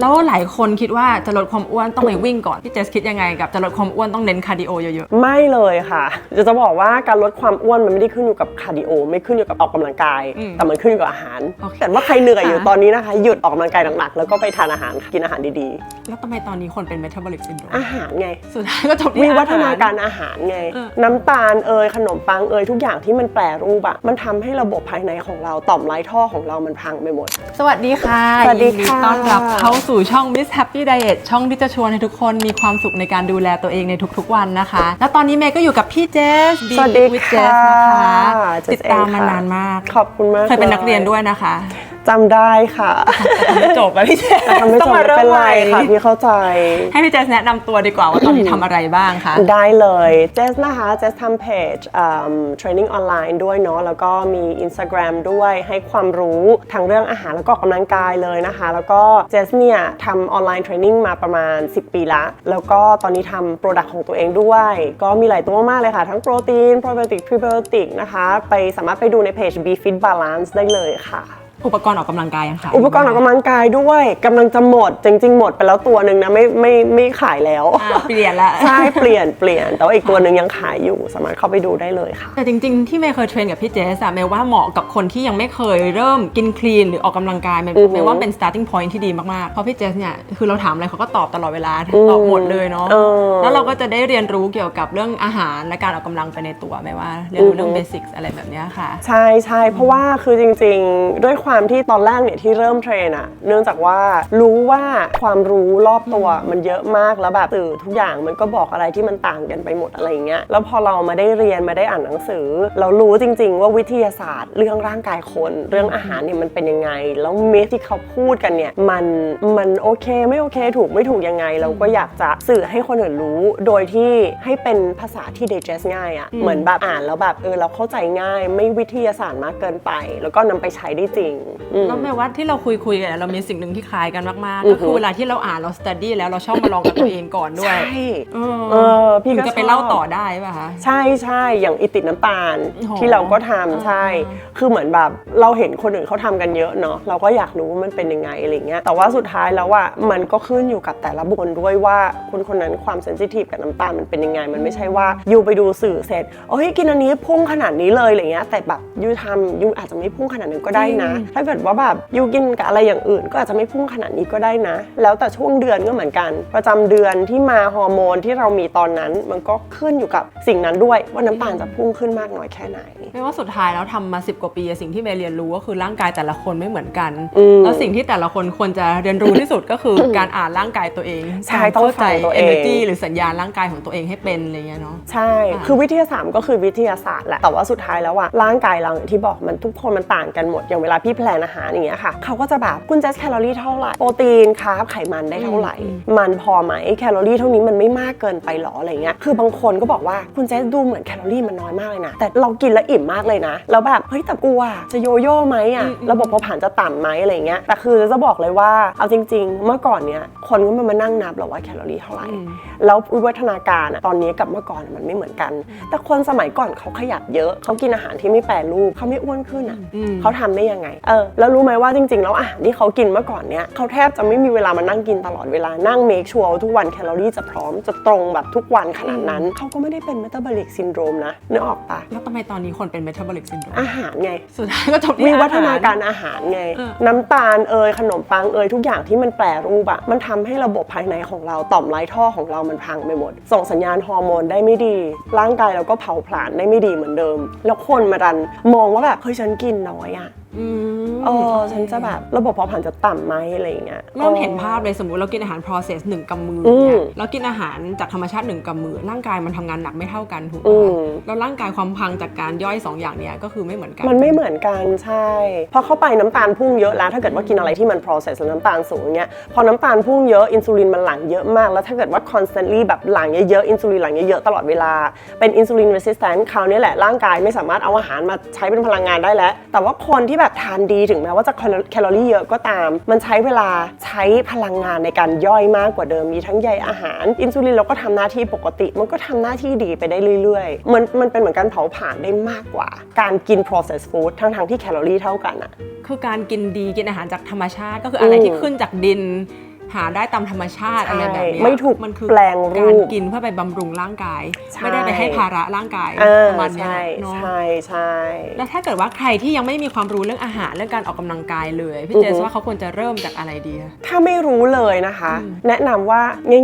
แล้วหลายคนคิดว่าจะลดความอ้วนต้องไปวิ่งก่อน พี่เจสคิดยังไงกับจะลดความอ้วนต้องเน้นคาร์ดิโอเยอะไม่เลยค่ะ จะจะบอกว่าการลดความอ้วนมันไม่ได้ขึ้นอยู่กับคาร์ดิโอ ไม่ขึ้นอยู่กับออกกำลังกาย อืมแต่มันขึ้นอยู่กับอาหาร โอเคแต่ว่าใครเหนื่อยอยู่ค่ะ ตอนนี้นะคะหยุดออกกำลังกายหนักๆแล้วก็ไปทานอาหารกินอาหารดีๆ แล้วทำไมตอนนี้คนเป็นเมตาบอลิกซินโดรมๆอาหารไง สุดท้ายก็จบที่ วิวัฒนาอหการอาหารไง เออ น้ำตาลเอยขนมปังเอยทุกอย่างที่มันแปรรูปอะมันทำให้ระบบภายในของเราต่อมไร้ท่อของเรามันพังไปหมด สวัสดีค่ะสวัสดียินค่ะ ต้อนรับเข้าสู่ช่อง Miss Happy Diet ช่องที่จะชวนให้ทุกคนมีความสุขในการดูแลตัวเองในทุกๆวันนะคะ แล้วตอนนี้เมย์ก็อยู่กับพี่เจสสวัสดีวิค่ะเจสนะคะเจสติดตามเองมาค่ะนานมาก ขอบคุณมาก เคยเป็นนักเรียนด้วยนะคะ จำได้ค่ะไม่จบอะพี่เจสแต่ทำไม่จต้บองมาไม่เริ่เป็มนใหไรม่ค่ะพี่เข้าใจ ให้พี่เจสแนะนำตัวดีกว่าว่าตอนนี้ทำอะไรบ้างคะได้เลยเจสนะคะเจสทำเพจเทรนนิ่งออนไลน์ด้วยเนาะแล้วก็มี Instagram ด้วยให้ความรู้ทางเรื่องอาหารแล้วก็ออกกำลังกายเลยนะคะ แล้วก็เจสเนี่ยทำออนไลน์เทรนนิ่งมาประมาณ 10 ปีละ แล้วก็ตอนนี้ทำโปรดักต์ของตัวเองด้วย ก็มีหลายตัวมากๆเลยค่ะ ทั้งโปรตีนโปรไบโอติกพรีไบโอติกนะคะ ไปสามารถไปดูในเพจ B Fit Balance ได้เลยค่ะ อุปกรณ์ออกกำลังกายยังขายอุปกรณ์ออกกำลังกายด้วยกำลังจะหมด จริง ๆ หมดไปแล้วตัวหนึ่งนะไม่ไม่ไม่ขายแล้ว อะเปลี่ยนละ ใช่ เปลี่ยนเปลี่ยน แต่ว่าอีกตัวหนึ่งยังขายอยู่สามารถเข้าไปดูได้เลยค่ะ แต่จริงๆ ที่เมย์เคยเทรนกับพี่เจสอะเมย์ว่าเหมาะกับคนที่ยังไม่เคยเริ่มกินคลีนหรือออกกำลังกายเมย์อือหือเมย์ว่าเป็น starting point ที่ดีมากๆ เพราะพี่เจสเนี่ยคือเราถามอะไรเขาก็ตอบตลอดเวลาตอบหมดเลยเนาะเออ แล้วเราก็จะได้เรียนรู้เกี่ยวกับเรื่องอาหารและการออกกำลังไปในตัวเมย์ว่าเรียนรู้เรื่องอือเบหือสิกอะไรแบบเนี้ยค่ะ ใช่ใช่เพราะว่าคือจริง ๆ ด้วยความที่ตอนแรกเนี่ยที่เริ่มเทรนอะเนื่องจากว่ารู้ว่าความรู้รอบตัวมันเยอะมากแล้วแบบสื่อทุกอย่างมันก็บอกอะไรที่มันต่างกันไปหมดอะไรอย่างเงี้ยแล้วพอเรามาได้เรียนมาได้อ่านหนังสือ เรารู้จริง ๆ ว่าวิทยาศาสตร์ เรื่องร่างกายคน เรื่องอาหารเนี่ยมันเป็นยังไง แล้วเมสที่เขาพูดกันเนี่ยมันมันโอเคไม่โอเค ถูกไม่ถูกยังไง เราก็อยากจะสื่อให้คนอื่นรู้ โดยที่ให้เป็นภาษาที่ digest ง่ายอะเหมือนแบบอ่านแล้วแบบเออเราเข้าใจง่าย ไม่วิทยาศาสตร์มากเกินไป แล้วก็นำไปใช้ได้จริงอืมแล้วแม้ว่าที่เราคุยคุยๆกันเรามีสิ่งหนึ่งที่คล้ายกันมากๆอืก็อฮึคือเวลาที่เราอ่านเรา study แล้วเราชอบมาลองกับตัวเองก่อนด้วยใช่เอเออพี่ถึก็งจะไปชอบเล่าต่อได้ป่ะคะใช่ใช่อย่างอิติดน้ำตาลโอ้โหที่เราก็ทำใช่อ่คือเหมือนแบบเราเห็นคนอื่นเขาทำกันเยอะเนาะเราก็อยากรู้ว่ามันเป็นยังไงอะไรเงี้ยแต่ว่าสุดท้ายแล้วอะมันก็ขึ้นอยู่กับแต่ละบุคคลด้วยว่าคนคนนั้นความเซนซิทีฟกับน้ำตาลมันเป็นยังไง มันไม่ใช่ว่ายูไปดูสื่อเสร็จโอ้ยกินอันนี้พุ่งขนาดนี้เลยอะไรเงี้ยแต่แบบยูทำยูอาจจะไม่พุ่งขนาดนั้นก็ได้นะถ้าเกิดว่าแบบยูกินกับอะไรอย่างอื่น ก็อาจจะไม่พุ่งขนาดนี้ก็ได้นะ แล้วแต่ช่วงเดือนก็เหมือนกัน ประจำเดือนที่มาฮอร์โมนที่เรามีตอนนั้น มันก็ขึ้นอยู่กับสิ่งนั้นด้วยว่าน้ำตาลจะพุ่งขึ้นมากน้อยแค่ไหนไม่ว่าสุดท้ายแล้วทำมา 10 กว่าปีอะสิ่งที่เมย์เรียนรู้ก็คือร่างกายแต่ละคนไม่เหมือนกันอืมแล้วสิ่งที่แต่ละคนควรจะเรียนรู้ที่สุดก็คือการอ่านร่างกายตัวเองใช่การต้องเข้าใจฟังตัวเอง energy หรือสัญญาณร่างกายของตัวเองให้เป็นอะไรเงี้ยเนาะใช่อ่าคือวิทยาศาสตร์ก็คือวิทยาศาสตร์แหละแต่ว่าสุดท้ายแล้วอะร่างกายเราอย่างที่บอกมันทุกคนมันต่างกันหมดอย่างเวลาพี่แพลนอาหารอย่างเงี้ยค่ะเขาก็จะแบบคุณจะแคลอรี่เท่าไหร่โปรตีนคาร์บไขมันได้เท่าไหร่ มันพอไหมแคลอรี่เท่านี้มันไม่มากเกินไปหรออะไรเงี้ยคือบางคนก็บอกว่าคุณเจสดูเหมือนแคลอรี่มันน้อยมากเลยนะแต่เรากินแล้วอิ่มมากเลยนะแล้วแบบเฮ้ยแต่กูอะจะโยโย่ไหมอะอืมอืมระบบเผาผลาญจะต่ำไหมอะไรเงี้ยแต่คือจะบอกเลยว่าเอาจริง ๆ เมื่อก่อนเนี้ยคนก็ไมามานั่งนับหรอกว่าแคลอรี่เท่าไหร่อืม แล้ววิวัฒนาการอะตอนนี้กับเมื่อก่อนมันไม่เหมือนกัน แต่คนสมัยก่อนเขาขยับเยอะเขากินอาหารที่ไม่แปรรูปเขาไม่อ้วนขึ้นอะอืมเขาทำได้ยังไงเออแล้วรู้ไหมว่าจริง ๆ แล้วอาหารที่เขากินเมื่อก่อนเนี้ยเขาแทบจะไม่มีเวลามานั่งกินตลอดเวลานั่งเมคชัวร์ทุกวันแคลอรี่จะพร้อมจะตรงแบบทุกวันขนาดนั้นเขาก็ไม่ได้เป็นเมตาบอลิกซินโดรมนะนึกออกปะแล้วทำไมตอนนี้คนเป็น metabolic syndrome อาหารไงสุดท้ายก็จบที่วิวัฒนาอหการอาหารไงเออน้ำตาลเอยขนมปังเอยทุกอย่างที่มันแปรรูปอะมันทำให้ระบบภายในของเราต่อมไร้ท่อของเรามันพังไปหมด ส่งสัญญาณฮอร์โมนได้ไม่ดี ร่างกายเราก็เผาผลาญได้ไม่ดีเหมือนเดิม แล้วคนมาดันมองว่าแบบเฮ้ยฉันกินน้อยอะอืมเออฉันจะแบบระบบเผาผลาญจะต่ำไหมอะไรอย่างเงี้ย เริ่มเห็นภาพเลยสมมุติเรากินอาหาร process หนึ่งกำมืออืเนี่มยแล้วกินอาหารจากธรรมชาติหนึ่งกำมือ ร่างกายมันทำงานหนักไม่เท่ากันถูกไหมอืคะม แล้วร่างกายความพังจากการย่อยสองอย่างเนี้ยก็คือไม่เหมือนกัน มันไม่เหมือนกันใช่ พอเข้าไปน้ำตาลพุ่งเยอะแล้ว ถ้าเกิดว่ากินอะไรที่มัน process แล้วน้ำตาลสูงเงี้ยพอน้ำตาลพุ่งเยอะอินซูลินมันหลั่งเยอะมาก แล้วถ้าเกิดว่า constantly แบบหลั่งเยอะๆอินซูลินหลั่งเยอะๆตลอดเวลาเป็นอินซูลิน resistant คราวนี้แหละร่างกายไม่สามารถเอาอาหารมาใช้เป็นพลังงานได้แล้ว แต่ว่าคนที่แบบทานดีถึงแม้ว่าจะแคลอรี่เยอะก็ตาม มันใช้เวลาใช้พลังงานในการย่อยมากกว่าเดิมมีทั้งใยอาหาร อินซูลินเราก็ทำหน้าที่ปกติ มันก็ทำหน้าที่ดีไปได้เรื่อยๆมันมันเป็นเหมือนการเผาผลาญได้มากกว่า การกิน processed food ทั้งๆที่แคลอรี่เท่ากันอะคือการกินดีกินอาหารจากธรรมชาติก็คืออะไรที่ขึ้นจากดิน หาได้ตามธรรมชาติอะไรแบบเนี้ยไม่ถูกมันคือแปลงรูการปกินเพื่อไปบำรุงร่างกายใช่ไม่ได้ไปให้ภาระร่างกายเออประมาณเนี้ยใช่เนาะใช่ใช่แล้วถ้าเกิดว่าใครที่ยังไม่มีความรู้เรื่องอาหารเรื่องการออกกำลังกายเลย พี่เจอือสฮึว่าเขาควรจะเริ่มจากอะไรดีคะถ้าไม่รู้เลยนะคะ แนะนำว่า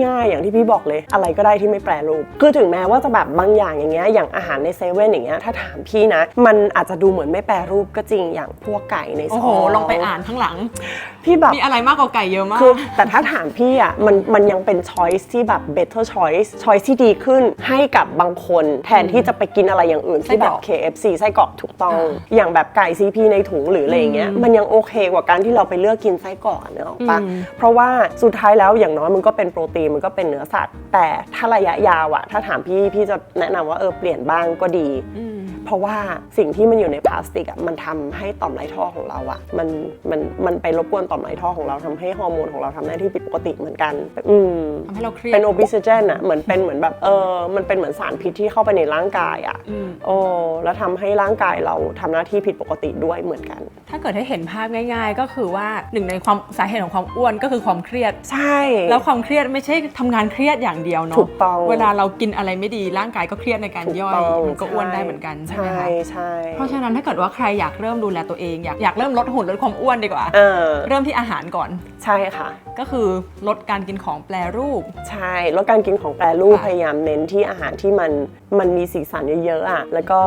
ง่าย ๆ อย่างที่พี่บอกเลย อะไรก็ได้ที่ไม่แปรรูป คือถึงแม้ว่าจะแบบบางอย่างอย่างเงี้ยอย่างอาหารในเซเว่นอย่างเงี้ยถ้าถามพี่นะ มันอาจจะดูเหมือนไม่แปรรูปก็จริงอย่างพวกไก่ในซโอ้องโหลองไปอ่านข้างหลังพี่แบบมีอะไรมากกว่าไก่เยอะมากคือแต่ถ้าถามพี่อะมันมันยังเป็น choice ที่แบบ better choice choice ที่ดีขึ้นให้กับบางคนแทนที่จะไปกินอะไรอย่างอื่นที่แบบไส้กรอก KFC ไส้กรอกถูกต้องอ่าอย่างแบบไก่ CP ในถุงหรืออะไรอย่างเงี้ยมันยังโอเคกว่าการที่เราไปเลือกกินไส้กรอกเนอะปะอืมเพราะว่าสุดท้ายแล้วอย่างน้อยมันก็เป็นโปรตีนมันก็เป็นเนื้อสัตว์ แต่ถ้าระยะยาวอะถ้าถามพี่พี่จะแนะนำว่าเออเปลี่ยนบ้างก็ดีอืมเพ ราะว่าสิ่งที่มันอยู่ในพลาสติกอะมันทำให้ต่อมไรท่อของเราอะมันมันมันไปรบกวนต่อมไรท่อของเราทำให้ฮอร์โมนของเราทำหน้าที่ผิดปกติเหมือนกันอืมทำให้เราเครียดเป็นโอบิสเจนอะเหมือนเป็นเหมือนแบบเออมันเป็นเหมือนสารพิษที่เข้าไปในร่างกายอะอืมโอ้แล้วทำให้ร่างกายเราทำหน้าที่ผิดปกติด้วยเหมือนกัน ถ้าเกิดให้เห็นภาพง่าย ๆ ก็คือว่าหนึ่งในความสาเหตุของความอ้วนก็คือความเครียด ใช่ แล้วความเครียดไม่ใช่ทำงานเครียดอย่างเดียวเนาะถูกต้องเวลาเรากินอะไรไม่ดีร่างกายก็เครียดในการถูกย่อยต้องมันก็อ้วนได้เหมือนกันใช่ไหมใช่คะใช่เพราะฉะนั้นถ้าเกิดว่าใครอยากเริ่มดูแลตัวเอง อยากอยากเริ่มลดหุ่นลดความอ้วนดีกว่าเออเริ่มที่อาหารก่อนใช่ค่ะ ก็คือลดการกินของแปรรูป ใช่ลดการกินของแปรรูปค่ะพยายามเน้นที่อาหารที่มันมันมีสีสันเยอะๆอะแล้วก็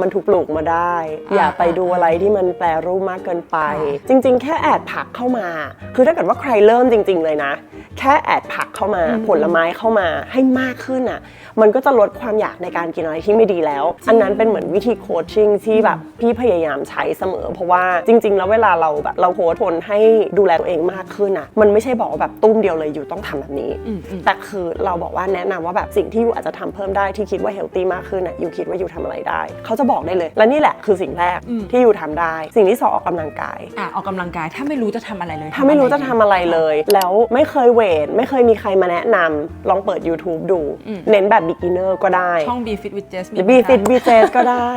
มันถูกปลูกมาได้อ่าอย่าไปดูอะไรที่มันแปรรูปมากเกินไปค่ะจริง ๆ แค่แอดผักเข้ามา คือถ้าเกิดว่าใครเริ่มจริง ๆ เลยนะ แค่แอดผักเข้ามาผลไม้เข้ามาให้มากขึ้นอะ มันก็จะลดความอยากในการกินอะไรที่ไม่ดีแล้ว อันนั้นเป็นเหมือนวิธีโคชชิ่งที่แบบพี่พยายามใช้เสมอ เพราะว่าจริง ๆ แล้วเวลาเราแบบเราโค้ชคนให้ดูแลตัวเองมากขึ้นอะ มันไม่ใช่บอกว่าแบบตุ้มเดียวเลยอยู่ต้องทำแบบนี้อืมอืมแต่คือเราบอกว่าแนะนำว่าแบบสิ่งที่ยูอาจจะทำเพิ่มได้ที่คิดว่าเฮลตี้มากขึ้นอะยูคิดว่ายูทำอะไรได้ เขาจะบอกได้เลย และนี่แหละคือสิ่งแรกอืมที่ยูทำได้ สิ่งที่สองออกกำลังกาย อะออกกำลังกายถ้าไม่รู้จะทำอะไรเลย ถ้าไม่รู้จะอทำอะไรเลย แล้วไม่เคยเวท ไม่เคยมีใครมาแนะนำลองเปิด YouTube ดูอืมเน้นแบบ beginner ก็ได้ ช่อง B Fit with Jess มีหรือ B Fit B J ก็ได้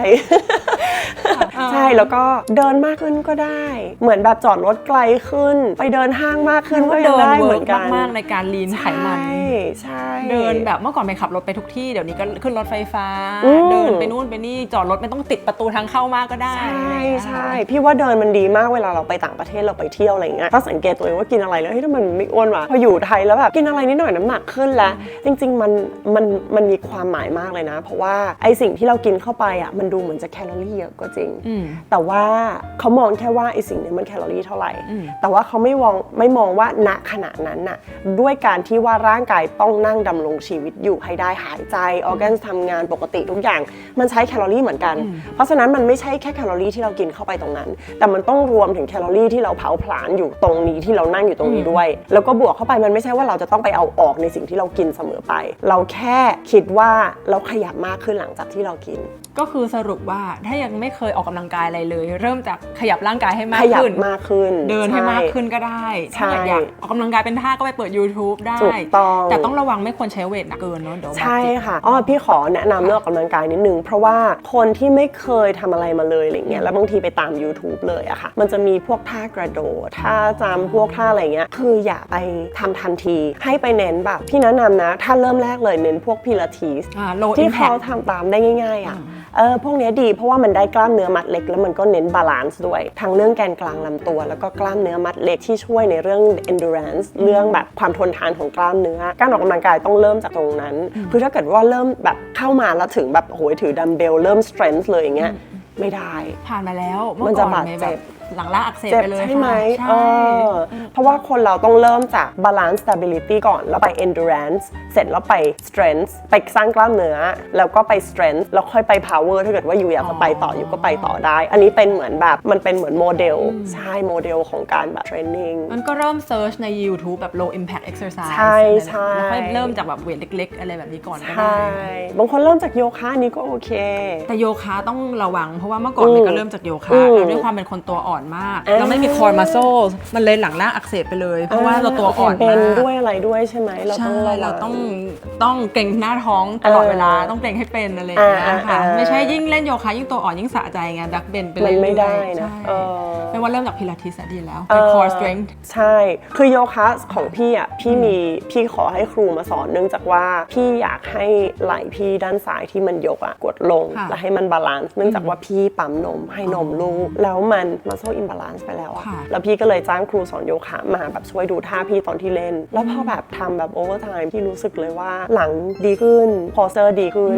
อ่า ใช่แล้วก็เดินมากขึ้นก็ได้ เหมือนแบบจอดรถไกลขึ้น ไปเดินห้างมากขึ้นก็ยัเดิงนได้เหเวิมืร์อกนกันมากๆในการลีนไขมันใช่ใช่เดินแบบเมื่อก่อนไปขับรถไปทุกที่เดี๋ยวนี้ก็ขึ้นรถไฟฟ้าอืมเดินไปนู่นไปนี่จอดรถไม่ต้องติดประตูทางเข้ามากก็ได้ ใช่อะไรอย่างเงี้ยใช่พี่ว่าเดินมันดีมากเวลาเราไปต่างประเทศเราไปเที่ยวอะไรเงี้ยถ้าสังเกตตัวเองว่ากินอะไรแล้วเฮ้ยถ้ามันไม่อ้วนวะพออยู่ไทยแล้วแบบกินอะไรนิดหน่อยน้ำหนักขึ้นแล้ว จริง ๆ มันมันมันมีความหมายมากเลยนะ เพราะว่าไอสิ่งที่เรากินเข้าไปอะมันดูเหมือนจะแคลอรี่เยอะก็จริงอืมแต่ว่าเขามองแค่ว่าไอสิ่งนี้มันแคลอรี่เท่าไหร่อืมแต่ว่าเขาไม่มองไม่มองว่าณขณะนั้นน่ะด้วยการที่ว่าร่างกายต้องนั่งดำรงชีวิตอยู่ให้ได้หายใจออแกนทำงานปกติทุกอย่าง มันใช้แคลอรี่เหมือนกัน เพราะฉะนั้นมันไม่ใช่แค่แคลอรี่ที่เรากินเข้าไปตรงนั้น แต่มันต้องรวมถึงแคลอรี่ที่เราเผาผลาญอยู่ตรงนี้ที่เรานั่งอยู่ตรงนี้ด้วย แล้วก็บวกเข้าไปมันไม่ใช่ว่าเราจะต้องไปเอาออกในสิ่งที่เรากินเสมอไป เราแค่คิดว่าเราขยับมากขึ้นหลังจากที่เรากิน ก็คือสรุปว่าถ้ายังไม่เคยออกกำลังกายอะไรเลย เริ่มจากขยับร่างกายให้มาขกยับขึ้น มากขึ้น เดินให้ช่มากขึ้นก็ได้ใช่ถ้าเกิดอยากออกกำลังกายเป็นท่าก็ไปเปิด YouTube ได้ถูกต้องแต่ต้องระวังไม่ควรใช้เวทหนักเกินเนาะเดี๋ยวบาดใช่เจ็บค่ะอ๋อพี่ขอแนะนำเรื่องออกกำลังกายนิดนึง เพราะว่าคนที่ไม่เคยทำอะไรมาเลยอะไรเงี้ยแล้วบางทีไปตาม YouTube เลยอะค่ะ มันจะมีพวกท่ากระโดดท่าจำพวกท่าอะไรเงี้ยคืออย่าไปทำทันทีให้ไปเน้นแบบพี่แนะนำนะ ถ้าเริ่มแรกเลยเน้นพวกพิลาทิสอ่า low ที่ impact เขาทำตามได้ง่ายๆอะ เออพวกเนี้ยดีเพราะว่ามันได้กล้ามเนื้อมัดเล็ก แล้วมันก็เน้นบาลานซ์ด้วย ทั้งเรื่องแกนกลางลำตัว แล้วก็กล้ามเนื้อมัดเล็กที่ช่วยในเรื่อง endurance เรื่องแบบความทนทานของกล้ามเนื้อ การออกกำลังกายต้องเริ่มจากตรงนั้น คือถ้าเกิดว่าเริ่มแบบเข้ามาแล้วถึงแบบโหยถือดัมเบลเริ่ม strength เลยอย่างเงี้ยไม่ได้ ผ่านมาแล้ว มัเมื่นอจะก่อนบาดเมย์เจ็แบบบ หลังล่างอักเสบเจ็บไปเลยใช่ไหมค่ะเออเพราะว่าคนเราต้องเริ่มจาก balance stability ก่อน แล้วไป endurance เสร็จแล้วไป strength ไปสร้างกล้ามเนื้อ แล้วก็ไป strength แล้วค่อยไป power ถ้าเกิดว่าอยู่อยากจะไปต่ออยู่ก็ไปต่อได้ อันนี้เป็นเหมือนแบบ มันเป็นเหมือนโมเดล ใช่โมเดลของการแบบ training มันก็เริ่มเซิร์ชใน YouTube แบบ low impact exercise ใช่อะไรแบบใช่แล้วค่อยเริ่มจากแบบเวทเล็ก ๆ อะไรแบบนี้ก่อนก็ใช่ได้บางคนเริ่มจากโยคะอันนี้ก็โอเค แต่โยคะต้องระวัง เพราะว่าเมื่อก่อนอืมเมย์ก็เริ่มจากโยคะอืมแล้วด้วยความเป็นคนตัวอ่อนอ่อนมากอ่าเราไม่มีคอร์มาโซมันเลยหลังล่างอักเสบไปเลย เพราะว่าเราตัวอ่อนเป็มานกด้วยอะไรด้วยใช่ไหมเราต้ใช่องระวังเราต้องต้องเกรงหน้าท้องตลอดเวลาเออต้องเกรงให้เป็นอะไรอย่างเงี้ยอ่าค่ะอ่าไม่ใช่ยิ่งเล่นโยคะยิ่งตัวอ่อนยิ่งสะใจไงดักเบนไปมัเรื่นอยๆไม่ได้นะใช่เออไม่ว่าเริ่มจากพิลาทิสอะดีแล้วเอเป็นอ core strength ใช่ คือโยคะของพี่อะพี่มีพี่ขอให้ครูมาสอนเนื่องจากว่าพี่อยากให้ไหล่พี่ด้านซ้ายที่มันยกอะกดลงค่ะและให้มันบาลานซ์เนื่องจากว่าพี่ปั๊มนมให้นมลูกแล้วมันมาโซอินบาลานซ์ไปแล้วอะค่ะ แล้วพี่ก็เลยจ้างครูสอนโยคะมาแบบช่วยดูท่าพี่ตอนที่เล่น แล้วพอแบบทำแบบโอเวอร์ไทม์พี่รู้สึกเลยว่าหลังดีขึ้นพอเซอร์ดีขึ้น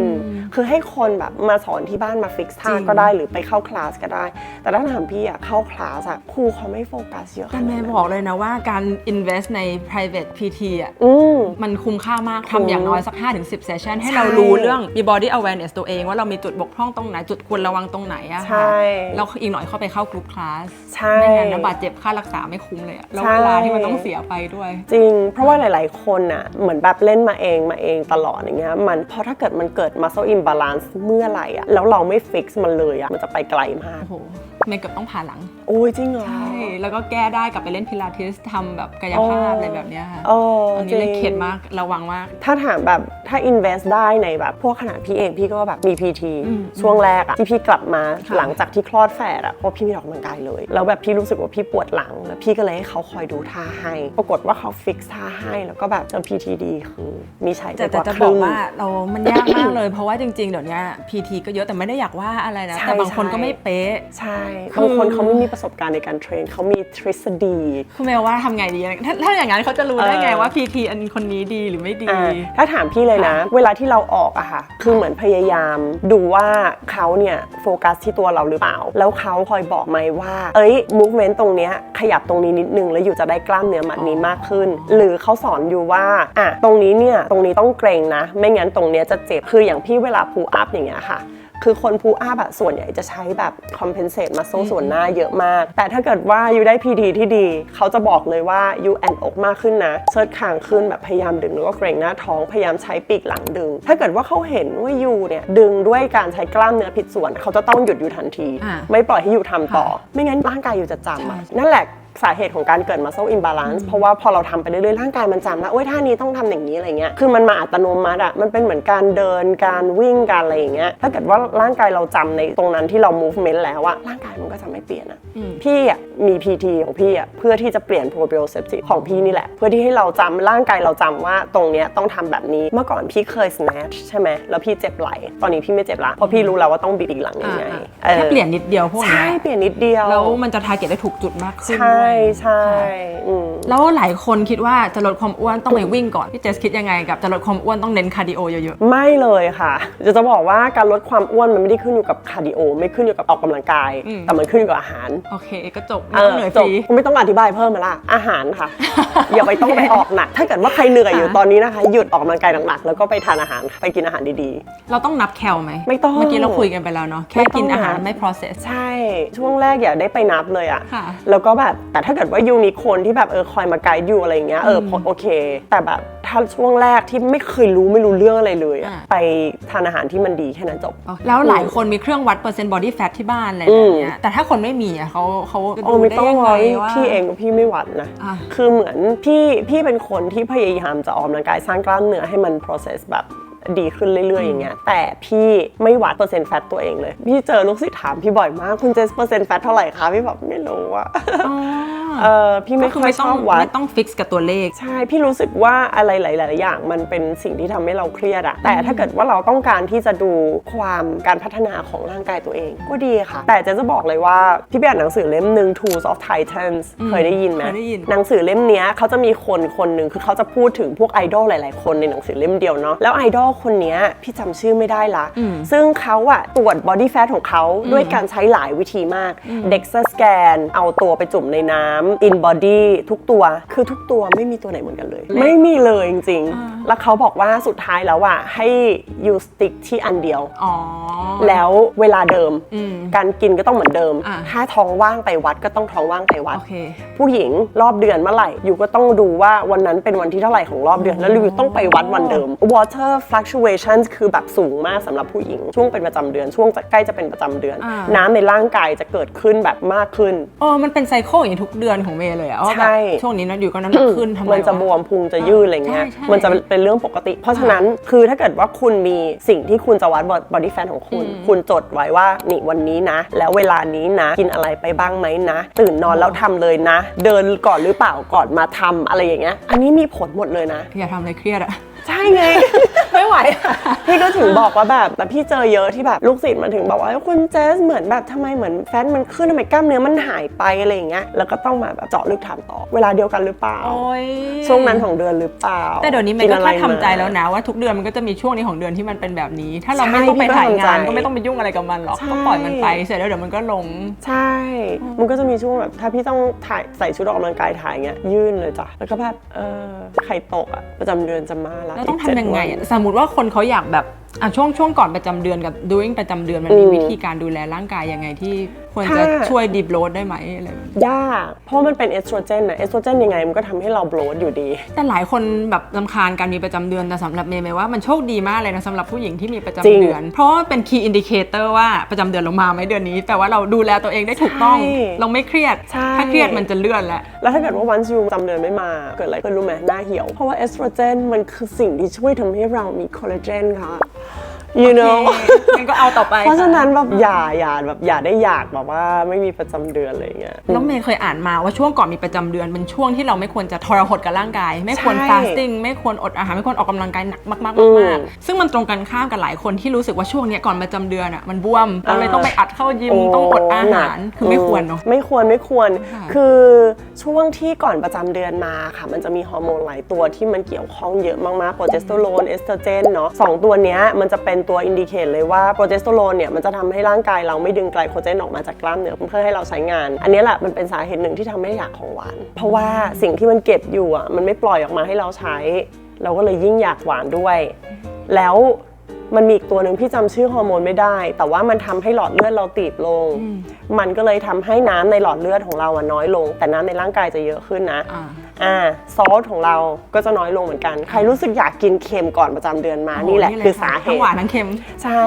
คือให้คนแบบมาสอนที่บ้านมาฟิกท่าจริง ก็ได้หรือไปเข้าคลาสก็ได้ แต่ถ้าถามพี่อะเข้าคลาสอะครูเขาไม่โฟกัสเยอะแต่ขนาดแม่นั้นบอกเลยนะว่าการ invest ใน private PT อะ อืม มันคุ้มค่ามากคุ้มทำอย่างน้อยสัก 5-10 session ให้ใช่เรารู้เรื่อง มี body awareness ตัวเองว่าเรามีจุดบกพร่องตรงไหน จุดควรระวังตรงไหนอะใช่ค่ะแล้วอีกหน่อยเข้าไปเข้ากรุ๊ปคลาสใช่ไม่งั้นนะบาดเจ็บค่ารักษาไม่คุ้มเลยอะแล้วใช่เวลาที่มันต้องเสียไปด้วย จริง เพราะว่าหลาย ๆ คนน่ะเหมือนแบบเล่นมาเองมาเองตลอดอย่างเงี้ยมันเพราะถ้าเกิดมันเกิด muscle imbalance เมื่อไหร่อะแล้วเราไม่ fix มันเลยอะมันจะไปไกลมากโอ้โห เมย์เกือบต้องผ่าหลัง โอ้ยจริงเหรอ ใช่ แล้วก็แก้ได้กลับไปเล่นพิลาทิสทำแบบกายภาพอะไรแบบเนี้ยค่ะเอออันนี้เลยจริงเข็ดมากระวังมาก ถ้าถามแบบถ้า invest ได้ในแบบพวกขนาดพี่เองพี่ก็แบบมี PT อืมช่วงแรกอะที่พี่กลับมาค่ะ หลังจากที่คลอดแฝดอะเพราะพี่ไม่ได้ออกกำลังกายเลย แล้วแบบพี่รู้สึกว่าพี่ปวดหลัง แล้วพี่ก็เลยให้เขาคอยดูท่าให้ ปรากฏว่าเขาฟิกท่าให้แล้วก็แบบเจอ PT ดีคือมีใช้ไปแต่กแต่ว่าจะคบอรึ่กง ว่าเรามันยากมากเลย เพราะว่าจริงๆ เดี๋ยวนี้ PT ก็เยอะแต่ไม่ได้อยากว่าอะไรนะ ใช่แต่บางคนใช่ก็ไม่เป๊ะ ใช่คือบางคนเขาไม่มีประสบการณ์ในการเทรนเขามีทฤษฎีคือเมลว่าทำไงดีอะถ้าถ้าอย่างนั้นเขาจะรู้ได้ไงเออว่า PT อันคนนี้ดีหรือไม่ดีอ่าถ้าถามพี่เลยนะ เวลาที่เราออกอะค่ะ คือเหมือนพยายามดูว่าเขาเนี่ยโฟกัสที่ตัวเราหรือเปล่า แล้วเขาคอยบอกไหมว่า เอ้ย movement ตรงเนี้ยขยับตรงนี้นิดนึงแล้วอยู่จะได้กล้ามเนื้อมัดนี้มากขึ้น หรือเขาสอนอยู่ว่าอะตรงนี้เนี่ยตรงนี้ต้องเกรงนะ ไม่งั้นตรงเนี้ยจะเจ็บคืออย่างพี่เวลา pull up อย่างเงี้ยค่ะ คือคนพูอัพอะส่วนใหญ่จะใช้แบบ compensate muscle ส่วนหน้าเยอะมาก แต่ถ้าเกิดว่ายูได้ PD ที่ดี เขาจะบอกเลยว่ายูแอนอกมากขึ้นนะเชิดคางขึ้นแบบพยายามดึงแล้วก็เกรงหน้าท้องพยายามใช้ปีกหลังดึง ถ้าเกิดว่าเขาเห็นว่ายูเนี่ยดึงด้วยการใช้กล้ามเนื้อผิดส่วน เขาจะต้องหยุดยูทันทีอ่าไม่ปล่อยให้ยูทำต่อค่ะไม่งั้นร่างกายยูจะจำอะใช่นั่นแหละ สาเหตุของการเกิด muscle imbalance เพราะว่าพอเราทำไปเรื่อยๆ ร่างกายมันจำแล้วโอ้ยท่านี้ต้องทำอย่างนี้อะไรเงี้ย คือมันมาอัตโนมัติอะมันเป็นเหมือนการเดิน การวิ่ง การอะไรอย่างเงี้ย ถ้าเกิดว่าร่างกายเราจำในตรงนั้นที่เรา movement แล้วอะร่างกายมันก็จะไม่เปลี่ยนอะอืมพี่อะมี PT ของพี่อะเพื่อที่จะเปลี่ยน proprioceptive ของพี่นี่แหละ เพื่อที่ให้เราจำร่างกายเราจำว่าตรงเนี้ยต้องทำแบบนี้ เมื่อก่อนพี่เคย snatch ใช่ไหมแล้วพี่เจ็บไหล่ตอนนี้พี่ไม่เจ็บละ เพราะพี่รู้แล้วว่าต้องบีบอีกหลังยังไงอ่าออแค่เปลี่ยนนิดเดียวพวกใช่เนี้ยเปลี่ยนนิดเดียว แล้วมันจะทาร์เก็ตได้ถูกจุดมากขึ้นใช่ด้วยใช่อืม แล้วหลายคนคิดว่าจะลดความอ้วนต้องไปวิ่งก่อน พี่เจสคิดยังไงกับจะลดความอ้วนต้องเน้นคาร์ดิโอเยอะไม่เลยค่ะ จะจะบอกว่าการลดความอ้วนมันไม่ได้ขึ้นอยู่กับคาร์ดิโอ ไม่ขึ้นอยู่กับออกกำลังกายอืมแต่มันขึ้นอยู่กับอาหารๆ โอเคก็จบไม่ต้องเหนื่อยจฟบรี ไม่ต้องอธิบายเพิ่มมาละอาหารค่ะ อย่าไปต้องไปออกหนัก ถ้าเกิดว่าใครเหนื่อยอยู่ค่ะ ตอนนี้นะคะ หยุดออกกำลังกายหนักๆแล้วก็ไปทานอาหารค่ะไปกินอาหารดีเราต้องนับแคลไหมไม่ต้องเมื่อกี้เราคุยกันไปแล้วเนาะแค่ไม่ต้องกินอาหารนับไม่ process ๆใช่ ช่วงแรกอย่าได้ไปนับเลยอะค่ะ แล้วก็แบบแต่ถ้าเกิดว่ายูมีคนที่แบบเออคอยมาไกด์อยู่อะไรอย่างเงี้ยเออพอโอเค แต่แบบถ้าช่วงแรกที่ไม่เคยรู้ไม่รู้เรื่องอะไรเลยอะอ่าไปทานอาหารที่มันดีแค่นั้นจบแล้วหลายคนมีเครื่องวัดเปอร์เซ็นต์ body fat ที่บ้านอะไรแบบเนี้ยแต่ถ้าคนไม่มีอะเขาเขาจะโอ้ดูไม่ได้ต้องยังร้ไงอยว่า พี่เองก็พี่ไม่หวัดนะ อะ คือเหมือนพี่พี่เป็นคนที่พยายามจะออกกำลังกายสร้างกล้ามเนื้อให้มัน process แบบดีขึ้นเรื่อยๆอย่างเงี้ยแต่พี่ไม่วัดเปอร์เซ็นต์แฟตตัวเองเลย พี่เจอลูกศิษย์ถามพี่บ่อยมาก คุณเจสเปอร์เซ็นต์แฟตเท่าไหร่คะ พี่แบบไม่รู้อะ อ๋อ เออพี่ไม่ก็คืค่อยไม่ชต้องอบวัดไม่ต้องฟิกกับตัวเลข ใช่ พี่รู้สึกว่าอะไรหลาย ๆ อย่างมันเป็นสิ่งที่ทำให้เราเครียดอะแต่ถ้าเกิดว่าเราต้องการที่จะดูความการพัฒนาของร่างกายตัวเองก็ดีค่ะ แต่เจะจะบอกเลยว่าพี่ไปอ่านหนังสือเล่มหนึ่ง Tools of Titans เคยได้ยินไหมเคยได้ยินหนังสือเล่มเนี้ยเขาจะมีคนคนหนึ่งคือเขาจะพูดถึงพวกไอดอลหลาย ๆ คนในหนังสือเล่มเดียวเนาะแล้วไอดอลคนเนี้ยพี่จำชื่อไม่ได้ละอืมซึ่งเขาอะตรวจบอดี้แฟทของเขาด้วยการใช้หลายวิธีมากเด็กเซอร์สแกนเอาตัวไปจุ่มในน้ำ in body ทุกตัว คือทุกตัวไม่มีตัวไหนเหมือนกันเลย ไม่มีเลยจริงอ่าๆแล้วเขาบอกว่าสุดท้ายแล้วอะให้ you stick ที่อันเดียวอ๋อแล้วเวลาเดิมอืมการกินก็ต้องเหมือนเดิมอ่าถ้าท้องว่างไปวัดก็ต้องท้องว่างไปวัดโอเคผู้หญิงรอบเดือนเมื่อไหร่อยู่ก็ต้องดูว่าวันนั้นเป็นวันที่เท่าไหร่ของรอบเดือน แล้วอยู่ต้องไปวัดวันเดิม water fluctuations คือแบบสูงมากสำหรับผู้หญิง ช่วงเป็นประจำเดือน ช่วงจะใกล้จะเป็นประจำเดือนอ่าน้ำในร่างกายจะเกิดขึ้นแบบมากขึ้นเออมันเป็นไซเคิลอย่างนี้ทุกเดือนของเมย์เลยอะว่าใช่แบบช่วงนี้นะอยู่ก็น้ำหนักขึ้นทำไมมันจะบววมพุงจะยืดอะไรเงี้ย ใช่ใช่มันจะเป็นเรื่องปกติ เพราะฉะนั้นคือถ้าเกิดว่าคุณมีสิ่งที่คุณจะวัด body fat ของคุณคุณจดไว้ว่านี่วันนี้นะ แล้วเวลานี้นะ กินอะไรไปบ้างไหมนะ ตื่นนอนแล้วทำเลยนะ เดินก่อนหรือเปล่าก่อนมาทำอะไรอย่างเงี้ย อันนี้มีผลหมดเลยนะ อย่าทำอะไรเครียดอะ ใช่ไง ไม่ไหวอะพี่ก็ถึงบอกว่าแบบแต่พี่เจอเยอะที่แบบลูกศิษย์มันถึงบอกว่าเอ้ยคุณเจสเหมือนแบบทำไมเหมือนแฟตมันขึ้นทำไมกล้ามเนื้อมันหายไปอะไรอย่างเงี้ยแล้วก็ต้องมาแบบเจาะลึกถามต่อ เวลาเดียวกันหรือเปล่าโอ้ยช่วงนั้นของเดือนหรือเปล่า แต่เดี๋ยวนี้เมกิย์ก็อะไรแค่ทำใจมาแล้วนะว่าทุกเดือนมันก็จะมีช่วงนี้ของเดือนที่มันเป็นแบบนี้ ถ้าเราใช่ไม่ต้องไปถ่ายงานพี่ก็เข้าใจก็ไม่ต้องไปยุ่งอะไรกับมันหรอกใช่ก็ปล่อยมันไปเสร็จแล้วเดี๋ยวมันก็ลงใช่ มันก็จะมีช่วงแบบถ้าพี่ต้องถ่ายใส่ชุดออกกำลังกายถ่ายเงี้ยยื่นเลยจ้ะแล้วก็แบบเออไข่ตกอะประจำเดือนจะมาละแล้วต้องกเจ็ดทำยังไงวัอะนสมมติว่าคนเขาอยากแบบ อะช่วงช่วงก่อนประจำเดือนกับ doing ประจำเดือนมันมีอืมวิธีการดูแลร่างกายยังไงที่ควรจะถ้า ช่วยดีบโรดได้ไหมอะไรแบบนี้ยาก เพราะมันเป็นเอสโตรเจนนะเอสโตรเจนยังไงมันก็ทำให้เราโบรดอยู่ดี แต่หลายคนแบบลำคาญการมีประจำเดือนแต่สำหรับเมย์เมย์ว่ามันโชคดีมากเลยนะสำหรับผู้หญิงที่มีประจำจริงเดือน เพราะว่าเป็น key indicator ว่าประจำเดือนเรามาไหมเดือนนี้แปลว่าเราดูแลตัวเองได้ถูกต้อง ใช่เราไม่เครียด ใช่ ถ้าเครียดมันจะเลื่อนแล้วแล้วถ้าเกิดว่าวันยูประจำเดือนไม่มา เกิดอะไรขึ้นรู้ไหมหน้าเหี่ยว เพราะว่าเอสโตรเจนมันคือสิ่งที่ช่วยทำให้เรามีคอลลาเจนค่ะ you know งั้นก็เอาต่อไปเพราะฉะนั้นแบบอย่าอย่าแบบอย่าได้อยากแบบว่าไม่มีประจำเดือนอะไรอย่างเงี้ยแล้วเมย์เคยอ่านมาว่าช่วงก่อนมีประจำเดือนเป็นช่วงที่เราไม่ควรจะทรหดกับร่างกาย ไม่ควรใช่ fasting ไม่ควรอดอาหารไม่ควรออกกำลังกายหนักมากๆอืมามกๆซึ่งมันตรงกันข้ามกับหลายคนที่รู้สึกว่าช่วงเนี้ยก่อนประจำเดือนอะมันบวมเราเลยต้องไปอัดเข้ายิมโต้องอดอาหนัหากรคือไม่ควรเนาะไม่ควรไม่ควรค่ะคือช่วงที่ก่อนประจำเดือนมาค่ะ มันจะมีฮอร์โมนหลายตัวที่มันเกี่ยวข้องเยอะมากๆโปรเจสเตอโรนเอสโตรเจนเนาะสองตัวเนี้ยมันจะเป็นตัวอินดิเคตเลยว่าโปรเจสเตอโรนเนี่ยมันจะทำให้ร่างกายเราไม่ดึงไกลโคเจนออกมาจากกล้ามเนื้อเพื่อให้เราใช้งาน อันนี้แหละมันเป็นสาเหตุหนึ่งที่ทำให้อยากของหวาน เพราะว่าสิ่งที่มันเก็บอยู่อะมันไม่ปล่อยออกมาให้เราใช้ เราก็เลยยิ่งอยากหวานด้วย แล้วมันมีอีกตัวหนึ่งพี่จำชื่อฮอร์โมนไม่ได้ แต่ว่ามันทำให้หลอดเลือดเราตีบลง มันก็เลยทำให้น้ำในหลอดเลือดของเราอะน้อยลง แต่น้ำในร่างกายจะเยอะขึ้นนะ อ่าอ่าซอสของเราก็จะน้อยลงเหมือนกัน ใครรู้สึกอยากกินเค็มก่อนประจำเดือนมา นี่แหละคือสาเหทั้งตุ หวานทั้งเค็ม ใช่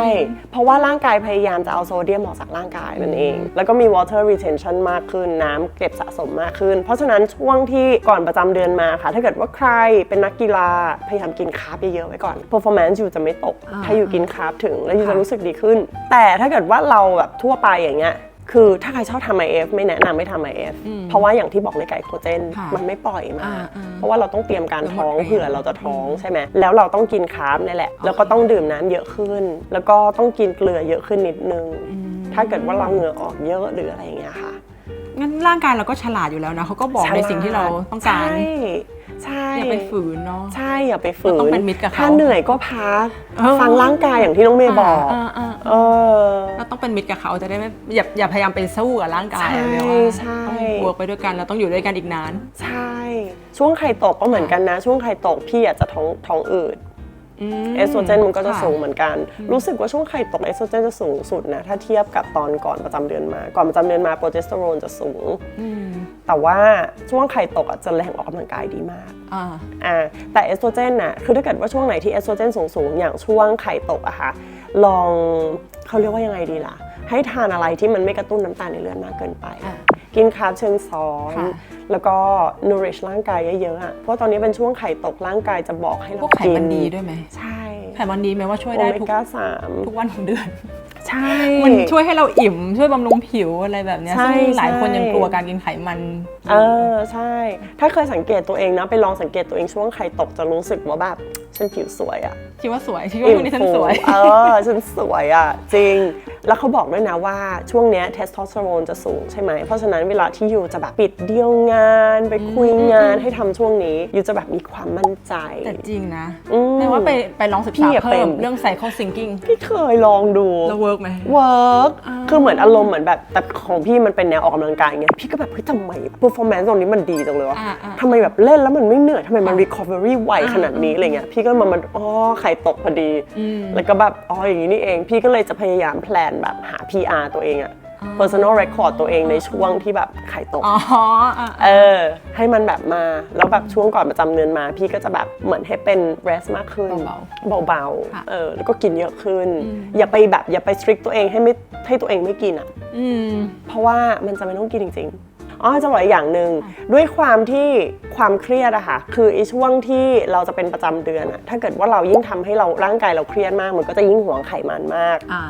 เพราะว่าร่างกายพยายามจะเอาโซเดียมออกจากร่างกายนั่นเอง แล้วก็มี water retention มากขึ้น น้ำเก็บสะสมมากขึ้น เพราะฉะนั้นช่วงที่ก่อนประจำเดือนมาค่ะ ถ้าเกิดว่าใครเป็นนักกีฬา พยายามกินคาร์บเยอะๆไว้ก่อน performance อยู่จะไม่ตก อ่า ถ้าอยู่กินคาร์บถึงแล้วอยู่ค่ะจะรู้สึกดีขึ้น แต่ถ้าเกิดว่าเราแบบทั่วไปอย่างเงี้ย คือถ้าใครชอบทำ IF ไม่แนะนำไม่ทำ IF เพราะว่าอย่างที่บอกเลยไกลโคเจนค่ะมันไม่ปล่อยมา อ่าอ่าเพราะว่าเราต้องเตรียมการท้องเราหมดแรงเผื่อเราจะท้องใช่ไหมแล้วเราต้องกินคาร์บนี่แหละ แล้วก็ต้องดื่มน้ำเยอะขึ้น แล้วก็ต้องกินเกลือเยอะขึ้นนิดนึงถ้าเกิดว่าเราเหงื่อออกเยอะหรืออะไรอย่างเงี้ยค่ะงั้นร่างกายเราก็ฉลาดอยู่แล้วนะเขาก็บอกในสิ่งที่เราต้องการ ใช่ ใช่อย่าไปฝืนเนาะ ใช่อย่าไปฝืนเราต้องเป็นมิตรกับเขาถ้าเหนื่อยก็พักเออฟังร่างกายอย่างที่น้องเมย์บอกอ่าอ่าเออเราต้องเป็นมิตรกับเขาจะได้ไม่อย่าอย่าพยายามไปสู้กับร่างกายใช่อะเรียกว่าใช่ต้องบวกไปด้วยกันเราต้องอยู่ด้วยกันอีกนาน ใช่ ช่วงไข่ตกก็เหมือนกันนะ ช่วงไข่ตกพี่อาจจะท้องท้องอืดม เอสโตรเจนมันก็จะค่สูงเหมือนกัน รู้สึกว่าช่วงไข่ตกเอสโตรเจนจะสูงสุดนะ ถ้าเทียบกับตอนก่อนประจำเดือนมา ก่อนประจำเดือนมาโปรเจสเตอโรนจะสูงอืมแต่ว่าช่วงไข่ตกอะจะแรงออกกำลังกายดีมากอ่าอ่าแต่เอสโตรเจนน่ะคือถ้าเกิดว่าช่วงไหนที่เอสโตรเจนสูงๆ อย่างช่วงไข่ตกอะค่ะลองเขาเรียกว่ายังไงดีล่ะ ให้ทานอะไรที่มันไม่กระตุ้นน้ำตาลในเลือดมากเกินไปอะ กินคาร์บเชิงซ้อน ค่ะแล้วก็ nourish ร่างกายเยอะๆอะเพราะตอนนี้เป็นช่วงไข่ตกร่างกายจะบอกให้พเราวกไขมันดีด้วยไหมใช่ไขมันดีไหมว่าช่วยโอได้เมทุกก้าสามทุกวันของเดือน ใช่ มันช่วยให้เราอิ่มช่วยบำรุงผิวอะไรแบบเนี้ยใช่ซึ่งหลายคนใช่ ยังกลัวการกินไขมันเออใช่ ถ้าเคยสังเกตตัวเองนะ ไปลองสังเกตตัวเองช่วงไข่ตกจะรู้สึกว่าแบบ ฉันผิวสวยอะคิดว่าสวยคิดว่าช่วงนี้ฉันสวย เออฉันสวยอะจริง แล้วเขาบอกด้วยนะว่าช่วงเนี้ยเทสโทสเตอโรนจะสูงใช่ไหม เพราะฉะนั้นเวลาที่ยูจะแบบปิดเดียวงานไปคุยงานให้ทำช่วงนี้ยูจะแบบมีความมั่นใจ แต่จริงนะอืมแปลว่าไปไปลองศึกพี่ษาอะเพิ่เป็มนเรื่อง cycle syncing พี่เคยลองดู แล้วเวิร์กไหม เวิร์กคือเหมือนอารมณ์เหมือนแบบแต่ของพี่มันเป็นแนวออกกำลังกายไงพี่ก็แบบเฮ้ยทำไม performance ตรงนี้มันดีจังเลยวะอ่าอ่าทำไมแบบเล่นแล้วมันไม่เหนื่อยทำไมมัน recovery ไวขนาดนี้อะไรเงี้ยพี่ก็มามันอ๋อไข่ตกพอดี แล้วก็แบบอ๋ออย่างนี้นี่เอง พี่ก็เลยจะพยายามแพลนแบบหา PR ตัวเองอะ personal record ตัวเองในช่วงที่แบบไข่ตก อ๋ออะเออ ให้มันแบบมา แล้วแบบช่วงก่อนประจำเดือนมา พี่ก็จะแบบเหมือนให้เป็น rest มากขึ้น เบาค่ะๆเออแล้วก็กินเยอะขึ้น อย่าไปแบบอย่าไป strict ตัวเองให้ไม่ให้ตัวเองไม่กินอะอืม เพราะว่ามันจะไม่ต้องกินจริงๆ อ๋อจะบอกอีกอย่างหนึ่งด้วยความที่ความเครียดอะค่ะคือไอ้ช่วงที่เราจะเป็นประจำเดือนอะถ้าเกิดว่าเรายิ่งทำให้เราร่างกายเราเครียดมาก มันก็จะยิ่งหวงไขมันมากอ่า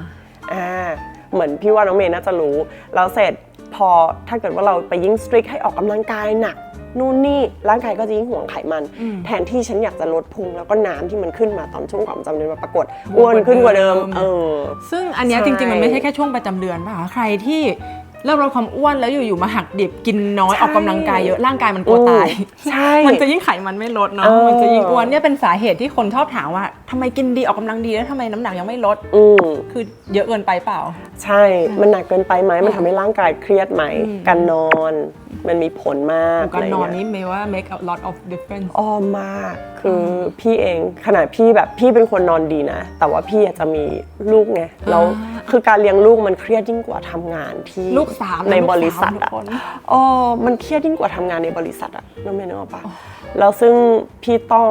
อ่าเหมือนพี่ว่าน้องเมย์น่าจะรู้แล้วเสร็จพอถ้าเกิดว่าเราไปยิ่งสตริกให้ออกกำลังกายหนักนู่นนี่ร่างกายก็จะยิ่งห่วงไขมัน แทนที่ฉันอยากจะลดพุงแล้วก็น้ำที่มันขึ้นมาตอนช่วงก่อนประจำเดือนมาปรากฏอ้วนขึ้นกว่าเดิมเออซึ่งอันเนี้ยใช่จริงๆ มันไม่ใช่แค่ช่วงประจำเดือนป่ะคะใครที่ เริ่มลดความอ้วนแล้วอยู่ๆมาหักดิบกินน้อยใช่ออกกำลังกายเยอะร่างกายมันกลัวตาย ใช่มันจะยิ่งไขมันไม่ลดเนาะเออมันจะยิ่งอ้วนเนี่ยเป็นสาเหตุที่คนชอบถามว่าทำไมกินดีออกกำลังดีแล้วทำไมน้ำหนักยังไม่ลดอืมคือเยอะเกินไปเปล่า ใช่ มันหนักเกินไปไหมมันทำให้ร่างกายเครียดไหมการนอน มันมีผลมากการนอนะไรนี้เงี้ยเมย์ว่า make a lot of difference อ้อมาก คืออพี่เองขนาดพี่แบบพี่เป็นคนนอนดีนะ แต่ว่าพี่อาจจะมีลูกไงแล้วอ่าคือการเลี้ยงลูกมันเครียดยิ่งกว่าทำงานที่ลูกสามในลูกสามบริษัททุอะกคนอ๋อมันเครียดยิ่งกว่าทำงานในบริษัทอะน้องเมย์นึกออกปะแล้วซึ่งพี่ต้อง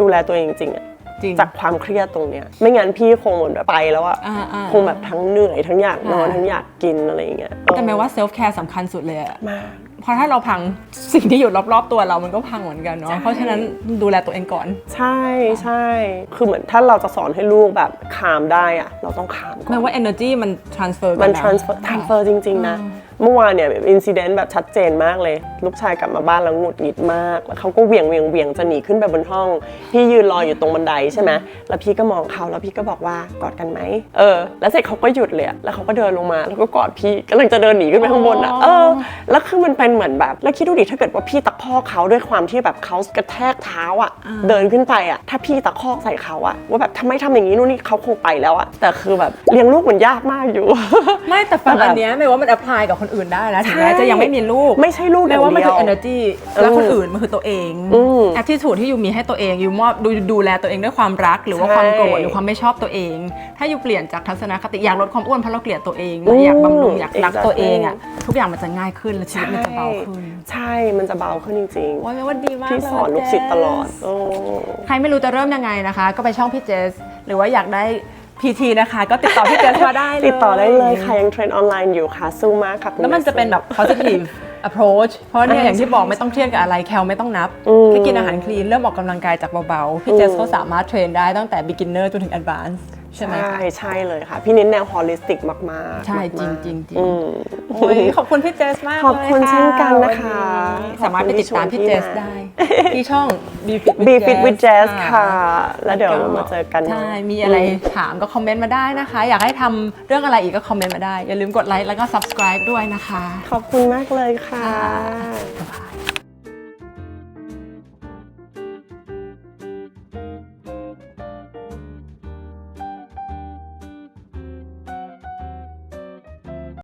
ดูแลตัวเองจริงๆอะจริงจากความเครียดตรงเนี้ย ไม่งั้นพี่คงเหมือนแบบไปแล้วอะอ่าอ่าคงแบบทั้งเหนื่อยทั้งอยากนอนอ่าทั้งอยากกินอะไรอย่างเงี้ยแต่แม้ว่า self care สำคัญสุดเลยอะมาก เพราะถ้าเราพังสิ่งที่อยู่รอบๆตัวเรามันก็พังเหมือนกันเนาะใช่เพราะฉะนั้นดูแลตัวเองก่อน ใช่ใช่คือเหมือนถ้าเราจะสอนให้ลูกแบบคามได้อะเราต้องคามก่อนแม้ว่า energy มัน transfer กัมันนนะ transfer transfer จริง ๆ นะ เมื่อวานเนี่ยอินซิเดนต์แบบชัดเจนมากเลย ลูกชายกลับมาบ้านแล้วหงุดหงิดมาก แล้วเขาก็เหวี่ยงเวียงเวียงจะหนีขึ้นไปบนห้อง พี่ยืนรออยู่ตรงบันไดใช่ไหมแล้วพี่ก็มองเขาแล้วพี่ก็บอกว่ากอดกันไหมเออ แล้วเสร็จเขาก็หยุดเลยอะแล้วเขาก็เดินลงมาแล้วก็กอดพี่กำลังจะเดินหนีขึ้นไปข้างบนอะเออแล้วคือมันเป็นเหมือนแบบ แล้วคิดดูดิถ้าเกิดว่าพี่ตะคอกเขาด้วยความที่แบบเขากระแทกเท้าอะเดินขึ้นไปอะถ้าพี่ตะคอกใส่เขาอะว่าแบบทำไมทำอย่างนี้นู่นนี่เขาคงไปแล้วอะแต่คือแบบเลี้ยงลูกมันยากมากอยู่ ไม่แต่ฟังแต่แบบอันเนี้ยไม่ว่ามัน apply กับคนอื่นได้นะถึงใช่แม้จะยังไม่มีลูกไม่ใช่ลูกไม่ว่ามันคืออย่างเดียว energy แล้วคนอื่นมันคือตัวเองอืม attitude ที่ยูมีให้ตัวเองยูมอบดูดูแลตัวเองด้วยความรัก หรือว่าใช่ความโกรธหรือความไม่ชอบตัวเอง ถ้ายูเปลี่ยนจากทัศนคติอยากลดความอ้วนเพราะเราเกลียดตัวเองอืมอยากบำรุงอยากรัก exactly ตัวเองอะทุกอย่างมันจะง่ายขึ้นและชีวิตมันจะเบาขึ้น ใช่มันจะเบาขึ้นจริงโอ้ยไม่ว่าดีมากๆพี่สอนเยลูกศิษย์ตลอดเจสโอ้ใครไม่รู้จะเริ่มยังไงนะคะ ก็ไปช่องพี่เจส หรือว่าอยากได้ PT นะคะก็ติดต่อพี่เจสมาได้เลยติดต่อได้เลยค่ะ ยังเทรนออนไลน์อยู่ค่ะสู้มากค่ะคุณแล้วมันจะเป็นแบบ positive approach เพราะเนี่ยอ่าอย่างที่บอกใช่ไม่ต้องเครียดกับอะไรแคลไม่ต้องนับอืมแค่กินอาหารคลีนเริ่มออกกำลังกายจากเบาๆ พี่เจสเขาสามารถเทรนได้ตั้งแต่ beginner จนถึง advanced ใช่ไหมใช่ใช่เลยค่ะ พี่เน้นแนวฮอลิสติกมากๆใช่จริงมากๆจริงจริงอืมโอ้ยขอบคุณพี่เจสมากขอบคุณลยะเช่นกันนะคะ วันนี้สามารถไปติดตามพี่ขอบคุณที่เจชวนสพี่มาได้ ที่ช่อง Be Fit with Be Fit with Jazz Jazz ค่ะ แล้วเดี๋ยวเรามาเจอกันใช่ มีอะไรถามก็คอมเมนต์มาได้นะคะ อยากให้ทำเรื่องอะไรอีกก็คอมเมนต์มาได้ อย่าลืมกดไลค์แล้วก็ subscribe ด้วยนะคะ ขอบคุณมากเลยค่ะ บ๊ายบาย